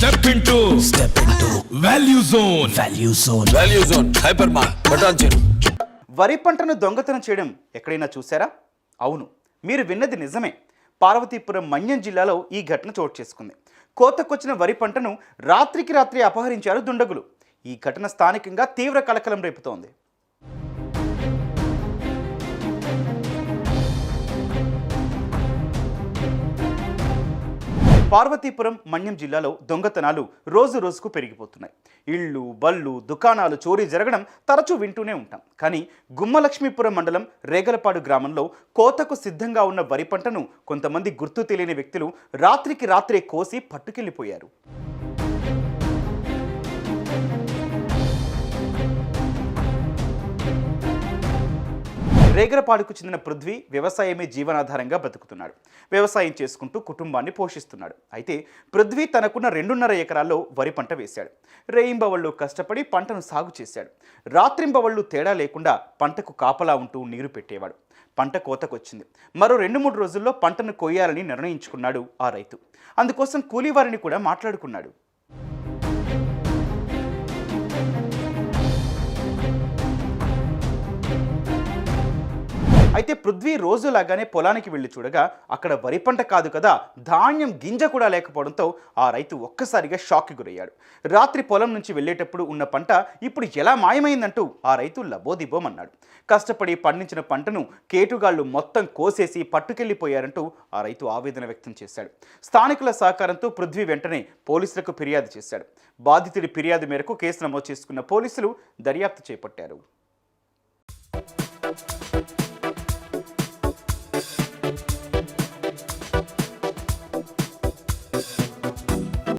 Step into step into value zone value zone value zone hyper mart బటాన్ చెరు వరి పంటను దొంగతనం చేయడం ఎక్కడైనా చూసారా అవును. మీరు విన్నది నిజమే. పార్వతీపురం మన్యం జిల్లాలో ఈ ఘటన చోటు చేసుకుంది. కోతకొచ్చిన వరి పంటను రాత్రికి రాత్రి అపహరించారు దుండగులు. ఈ ఘటన స్థానికంగా తీవ్ర కలకలం రేపుతోంది. పార్వతీపురం మన్యం జిల్లాలో దొంగతనాలు రోజు రోజుకు పెరిగిపోతున్నాయి. ఇళ్ళు బళ్ళు దుకాణాలు చోరీ జరగడం తరచూ వింటూనే ఉంటాం. కానీ గుమ్మలక్ష్మీపురం మండలం రేగలపాడు గ్రామంలో కోతకు సిద్ధంగా ఉన్న వరి పంటను కొంతమంది గుర్తు తెలియని వ్యక్తులు రాత్రికి రాత్రే కోసి పట్టుకెళ్ళిపోయారు రేగరపాడుకు చెందిన పృథ్వీ వ్యవసాయమే జీవనాధారంగా బతుకుతున్నాడు వ్యవసాయం చేసుకుంటూ కుటుంబాన్ని పోషిస్తున్నాడు. అయితే పృథ్వీ తనకున్న రెండున్నర ఎకరాల్లో వరి పంట వేశాడు. రేయింబవళ్ళు కష్టపడి పంటను సాగు చేశాడు. రాత్రింబవళ్ళు తేడా లేకుండా పంటకు కాపలా ఉంటూ నీరు పెట్టేవాడు. పంట కోతకొచ్చింది. మరో రెండు మూడు రోజుల్లో పంటను కొయ్యాలని నిర్ణయించుకున్నాడు ఆ రైతు. అందుకోసం కూలీవారిని కూడా మాట్లాడుకున్నాడు. అయితే పృథ్వీ రోజులాగానే పొలానికి వెళ్ళి చూడగా అక్కడ వరి పంట కాదు కదా ధాన్యం గింజ కూడా లేకపోవడంతో ఆ రైతు ఒక్కసారిగా షాక్కి గురయ్యాడు. రాత్రి పొలం నుంచి వెళ్ళేటప్పుడు ఉన్న పంట ఇప్పుడు ఎలా మాయమైందంటూ ఆ రైతు లబోదిబోమన్నాడు. కష్టపడి పండించిన పంటను కేటుగాళ్ళు మొత్తం కోసేసి పట్టుకెళ్ళిపోయారంటూ ఆ రైతు ఆవేదన వ్యక్తం చేశాడు. స్థానికుల సహకారంతో పృథ్వీ వెంటనే పోలీసులకు ఫిర్యాదు చేశాడు. బాధితుడి ఫిర్యాదు మేరకు కేసు నమోదు చేసుకున్న పోలీసులు దర్యాప్తు చేపట్టారు.